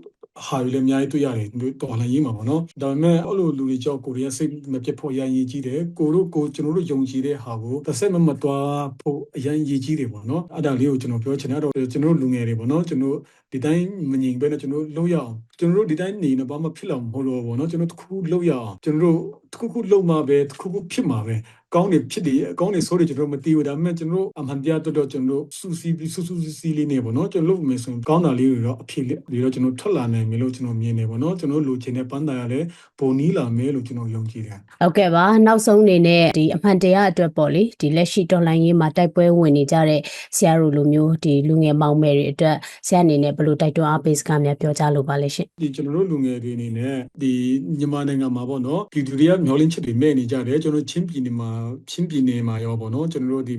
ဟာတွေလည်းအများကြီးတွေ့ရတယ်တော်လှန်ရေးမှာပေါ့နော်ဒါပေမဲ့အဲ့လိုလူတွေကြောက်ကိုရီးယားစိတ်မပြတ်ဖို့အရင်ရည်ကြီးတယ်ကိုတို့ကိုကျွန်တော်တို့ယုံကြည်တဲ့ဟာကိုတစ်ဆက်မမသွားဖို့အရင်ရည်ကြီးတယ်ပေါ့နော်အဲ့ဒါလေးကိုကျွန်တော်ပြောချင်တာတော့ကျွန်တော်လူငယ်တွေပေါ့နော်ကျွန်တော်ဒီတိုင်းမငြိမ်ပဲနဲ့ကျွန်တော်လုံးရအောင်ကျွန်တော်တို့ဒီတိုင်းနေနေဘာမှဖြစ်လာမှာမဟုတ်တော့ဘောနော်ကျွန်တော်တစ်ခုလုံးရအောင်ကျွန်တော်တို့တစ်ခုခုလုံးမှာပဲတစ်ခုခုဖြစ်မှာပဲ ကောင်းနေဖြစ်တယ်အကောင်းနေဆိုးတယ်ကျွန်တော်မသိဘူးဒါပေမဲ့ကျွန်တော်တို့အမှန်တရားတော်တော်ကျွန်တော်တို့စူစီပြီးစူစူစီစီလေးနေပေါ့နော်ကျွန်တော်လုပ်မယ်ဆိုရင်ကောင်းတာလေးတွေတော့အဖြစ်လေးတွေတော့ကျွန်တော်ထွက်လာနိုင်မယ်လို့ကျွန်တော်မြင်နေပေါ့နော်ကျွန်တော်လိုချင်တဲ့ပန်းတာရလည်းပုံနီးလာမယ်လို့ကျွန်တော်ယုံကြည်တယ်ဟုတ်ကဲ့ပါနောက်ဆုံးအနေနဲ့ဒီအမှန်တရားအတွက်ပေါ့လေဒီလက်ရှိတော်လှန်ရေးမှာတိုက်ပွဲဝင်နေကြတဲ့ဆရာတို့လိုမျိုးဒီလူငယ်မောင်မယ်တွေအတွက်ဆရာအနေနဲ့ဘယ်လိုတိုက်တွန်းအားပေးစကားများပြောကြားလိုပါလဲရှင်ဒီကျွန်တော်တို့လူငယ်တွေအနေနဲ့ဒီမြန်မာနိုင်ငံမှာပေါ့နော်ပြည်သူတွေကမျောလင်းချက်တွေမဲ့နေကြတယ်ကျွန်တော်ချင်းပြည်နယ်မှာချင်းပြည်နယ်မှာရောပေါ့နော်ကျွန်တော်တို့ဒီ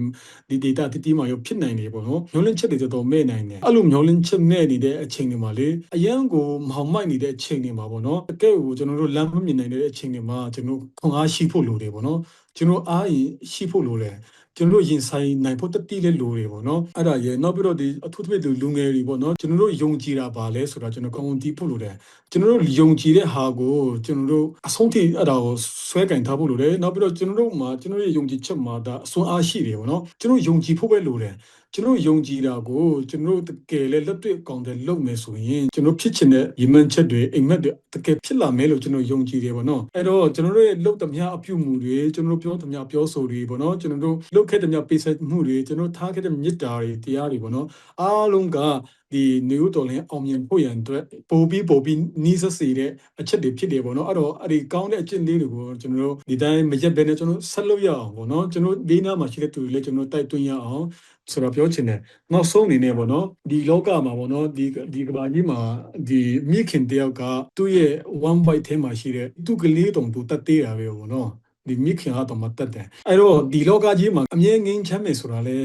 ဒီ data တတိမှာရောဖြစ်နိုင်တယ်ပေါ့နော်မျောလင်းချက်တွေတော်တော်မဲ့နိုင်တယ်အဲ့လိုမျောလင်းချက်မဲ့နေတဲ့အချိန်တွေမှာလေအရန်ကိုမဟောင်မိုက်နေတဲ့အချိန်တွေမှာပေါ့နော်တကယ်ကိုကျွန်တော်တို့လမ်းမမြင်နိုင်တဲ့အချိန်တွေမှာကျွန်တော်ခွန်အားရှိဖို့လိုတယ်ပေါ့နော်ကျွန်တော်အားရင်ရှိဖို့လိုတယ် ကျွန်တော်တို့ရင်ဆိုင်နိုင်ဖို့တတိလေးလိုတယ်ပေါ့နော်အဲ့ဒါရဲ့နောက်ပြီးတော့ဒီအထူးသဖြင့်ဒီလူငယ်တွေပေါ့နော်ကျွန်တော်တို့ယုံကြည်တာပါလဲဆိုတာကျွန်တော်ကောင်းကောင်းသိဖို့လိုတယ်ကျွန်တော်တို့ယုံကြည်တဲ့ဟာကိုကျွန်တော်တို့အဆုံးထိအဲ့ဒါကိုဆွဲကင်ထားဖို့လိုတယ်နောက်ပြီးတော့ကျွန်တော်တို့မှာကျွန်တော်ရဲ့ယုံကြည်ချက်မှာဒါအစွမ်းအားရှိတယ်ပေါ့နော်ကျွန်တော်ယုံကြည်ဖို့ပဲလိုတယ် ကျွန်တော်ယုံကြည်တာကိုကျွန်တော်တကယ်လည်းလက်တွေ့အကောင်တယ်လုပ်မယ်ဆိုရင်ကျွန်တော်ဖြစ်ချင်တဲ့ရည်မှန်းချက်တွေအိမ်မက်တွေတကယ်ဖြစ်လာမယ်လို့ကျွန်တော်ယုံကြည်တယ်ပေါ့နော်အဲ့တော့ကျွန်တော်တို့ရဲ့လုပ်သမျှအပြုမှုတွေကျွန်တော်တို့ပြောသမျှပြောဆိုတွေပေါ့နော်ကျွန်တော်တို့လုပ်ခဲ့တဲ့မြတ်ပိဆက်မှုတွေကျွန်တော်ထားခဲ့တဲ့မေတ္တာတွေတရားတွေပေါ့နော်အားလုံးကဒီနေဦးတော်လင်းအောင်မြင်ဖို့ရန်အတွက်ပို့ပြီးပို့ပြီးနီးစပ်စေတဲ့အချက်တွေဖြစ်တယ်ပေါ့နော်အဲ့တော့အဲ့ဒီကောင်းတဲ့အချက်လေးတွေကိုကျွန်တော်တို့ဒီတိုင်းမရက်ဘဲနဲ့ကျွန်တော်ဆက်လုပ်ရအောင်ပေါ့နော်ကျွန်တော်ဒီနားမှာရှိတဲ့သူတွေလည်းကျွန်တော်တိုက်တွန်းရအောင် ဆိုတော့ပြောချင်တယ်နောက်ဆုံးအနေနဲ့ပေါ့နော်ဒီလောကမှာပေါ့နော်ဒီဒီကဘာကြီးမှာဒီမိခင်တယောက်ကသူ့ရဲ့ one bite ထဲမှာရှိတဲ့သူ့ကလေးတုံသူတတ်သေးတာပဲပေါ့နော်ဒီမိခင်ကတော့မတတ်တယ်အဲ့တော့ဒီလောကကြီးမှာအမြဲငင်းချမ်းမယ်ဆိုတာလေ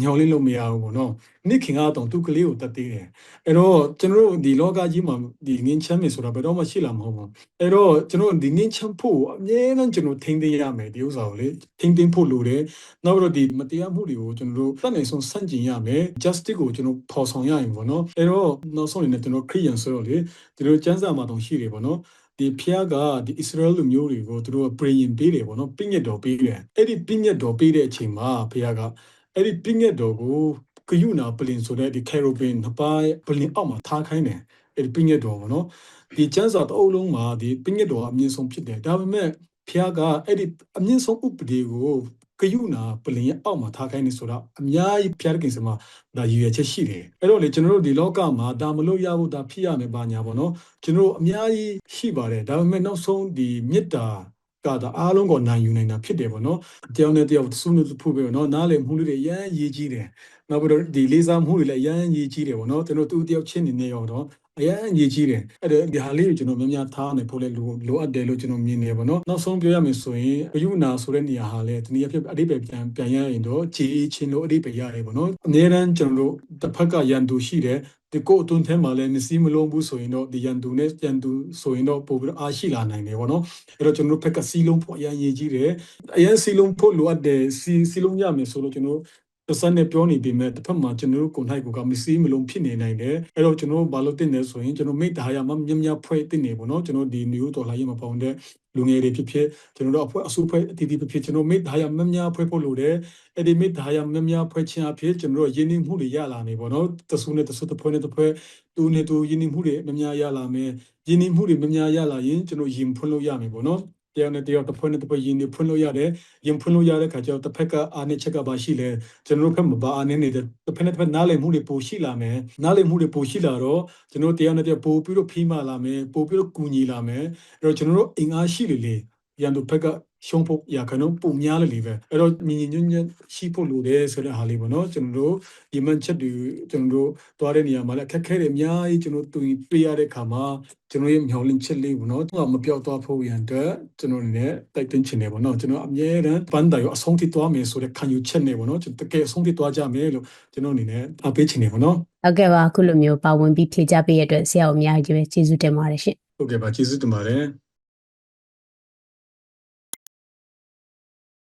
ညှော်လင်းလို့မရဘူးပေါ့နော်မိခင်ကတော့သူ့ကလေးကိုတတ်သေးတယ်အဲ့တော့ကျွန်တော်တို့ဒီလောကကြီးမှာဒီငင်းချမ်းမယ်ဆိုတာဘယ်တော့မှရှိလာမှာမဟုတ်ဘူးအဲ့တော့ကျွန်တော်ဒီငင်းချမ်းဖို့အမြဲတမ်းကျွန်တော်ထိန်းသိမ်းရမယ်ဒီဥစ္စာကိုလေထိန်းသိမ်းဖို့လိုတယ်နောက်ပြီးတော့ဒီမတရားမှုတွေကိုကျွန်တော်တို့တတ်နိုင်ဆုံးဆန့်ကျင်ရမယ် justice ကိုကျွန်တော်ဖော်ဆောင်ရရင်ပေါ့နော်အဲတော့နောက်ဆုံးအနေနဲ့ကျွန်တော်ခရိယန်ဆိုတော့လေကျွန်တော်ကျမ်းစာမှာတောင်ရှိတယ်ပေါ့နော်ဒီဖျားကဒီ Israel လူမျိုးတွေကိုသူတို့က praying ပေးတယ်ပေါ့နော်ပြည့်ညတ်တော်ပေးတယ်အဲ့ဒီပြည့်ညတ်တော်ပေးတဲ့အချိန်မှာဖျားက အဲ့ဒီပြည့်ညတ်တော်ကိုကယုနာပလင်ဆိုတဲ့ဒီ cherubim နှစ်ပါးပလင်အောက်မှာထားခိုင်းတယ်အဲ့ဒီပြည့်ညတ်တော်ပေါ့နော်ဒီကျမ်းစာတစ်အုပ်လုံးမှာဒီပြည့်ညတ်တော်ကအမြင့်ဆုံးဖြစ်တယ်ဒါပေမဲ့ဖျားကအဲ့ဒီအမြင့်ဆုံးဥပဒေကိုကယုနာပလင်ရဲ့အောက်မှာထားခိုင်းနေဆိုတာအများကြီးဖျားတဲ့ကိစ္စမှာဒါရည်ရွယ်ချက်ရှိတယ်အဲ့တော့လေကျွန်တော်တို့ဒီလောကမှာဒါမလို့ရဖို့ဒါဖြစ်ရမယ်ဘာညာပေါ့နော်ကျွန်တော်တို့အများကြီးရှိပါတယ်ဒါပေမဲ့နောက်ဆုံးဒီမေတ္တာ ကဒါအားလုံးကိုနိုင်ယူနိုင်တာဖြစ်တယ်ပေါ့နော်တယောက်နဲ့တယောက်သုံးလို့ဖို့ပဲပေါ့နော်နားလည်မှုလေးတွေအရန်ရေးကြီးတယ်နောက်ပြီးတော့ဒီလေးစားမှုတွေလည်းအရန်ရေးကြီးတယ်ပေါ့နော်ကျွန်တော်သူတယောက်ချင်းနေနေရောတော့ အရန်ရေးကြီးတယ်အဲ့ဒါဒီဟာလေးကိုကျွန်တော်များများထားနေဖို့လည်းလိုလိုအပ်တယ်လို့ကျွန်တော်မြင်နေပါတော့နောက်ဆုံးပြောရမယ်ဆိုရင်အယုနာဆိုတဲ့နေရာဟာလည်းဒီနေရာဖြစ်အတိပယ်ပြန်ပြန်ရရင်တော့ခြေချင်းလို့အတိပယ်ရတယ်ပေါ့နော်အများရန်ကျွန်တော်တို့တစ်ဖက်ကရန်သူရှိတယ်ဒီကိုအတွန်းထဲမှာလည်းမစည်းမလုံးဘူးဆိုရင်တော့ဒီရန်သူနဲ့ရန်သူဆိုရင်တော့ပို့ပြီးတော့အားရှိလာနိုင်တယ်ပေါ့နော်အဲ့တော့ကျွန်တော်တို့ဖက်ကစီလုံးဖို့အရင်ရေးကြီးတယ်အရင်စီလုံးဖို့လိုအပ်တယ်စီစီလုံးရမယ်ဆိုလို့ကျွန်တော်တို့ သစနဲ့ပြောနေပြီမဲ့တစ်ဖက်မှာကျွန်တော်တို့ကိုယ်၌ကိုကမစည်းမလုံးဖြစ်နေနိုင်တယ်အဲ့တော့ကျွန်တော်တို့ဘာလို့တင်နေဆိုရင်ကျွန်တော်မိတ္တာရမမြမြဖွဲ့တင်နေပေါ့နော်ကျွန်တော်ဒီ new တော်လာရေးမှာပေါင်းတဲ့လူငယ်တွေဖြစ်ဖြစ်ကျွန်တော်တို့အဖွဲ့အစုအဖွဲ့အတီးတီးဖြစ်ဖြစ်ကျွန်တော်မိတ္တာရမမြဖွဲ့ဖို့လိုတယ်အဲ့ဒီမိတ္တာရမမြဖွဲ့ခြင်းအဖြစ်ကျွန်တော်တို့ရင်းနှီးမှုတွေရလာနေပေါ့နော်တဆူနဲ့တဆူတစ်ဖွဲ့နဲ့တစ်ဖွဲ့တူနဲ့တူရင်းနှီးမှုတွေမများရလာမယ်ရင်းနှီးမှုတွေမများရလာရင်ကျွန်တော်ရင်ဖွင့်လို့ရမယ်ပေါ့နော် တရားနဲ့တရားတစ်ဖွဲ့နဲ့တစ်ဖွဲ့ယင်နေဖွင့်လို့ရတယ်ရင်ဖွင့်လို့ရတဲ့ခါကျတော့တစ်ဖက်ကအာနေချက်ကပါရှိလဲကျွန်တော်တို့ဖက်မပါအာနေနေတဲ့တစ်ဖက်နဲ့တစ်ဖက်နားလည်မှုတွေပိုရှိလာမယ်နားလည်မှုတွေပိုရှိလာတော့ကျွန်တော်တို့တရားနဲ့တရားပို့ပြီးတော့ဖိမလာမယ်ပို့ပြီးတော့ကူညီလာမယ်အဲ့တော့ကျွန်တော်တို့အင်အားရှိလေလေရန်သူဖက်က ရှုံးဖို့ရခဏပုံများလေလေပဲအဲ့တော့ညီညီညွတ်ညွတ်ရှိဖို့လိုတယ်ဆိုတဲ့ဟာလေးပေါ့နော်ကျွန်တော်တို့ဒီမှန်ချက်တွေကျွန်တော်တို့သွားတဲ့နေရာမှာလည်းအခက်အခဲတွေအများကြီးကျွန်တော်တို့တွေ့ရတဲ့ခါမှာကျွန်တော်ရဲ့မျောလင့်ချက်လေးပေါ့နော်သူကမပြောက်သွားဖို့ရန်အတွက်ကျွန်တော်အနေနဲ့တိုက်တွန်းချင်တယ်ပေါ့နော်ကျွန်တော်အမြဲတမ်းပန်းတိုင်ကိုအဆုံးထိသွားမယ်ဆိုတဲ့ခံယူချက်နဲ့ပေါ့နော်ကျွန်တော်တကယ်အဆုံးထိသွားကြမယ်လို့ကျွန်တော်အနေနဲ့အပေးချင်တယ်ပေါ့နော်ဟုတ်ကဲ့ပါအခုလိုမျိုးပါဝင်ပြီးဖြေကြပေးရတဲ့အတွက်ဆရာကိုအများကြီးပဲကျေးဇူးတင်ပါတယ်ရှင်ဟုတ်ကဲ့ပါကျေးဇူးတင်ပါတယ်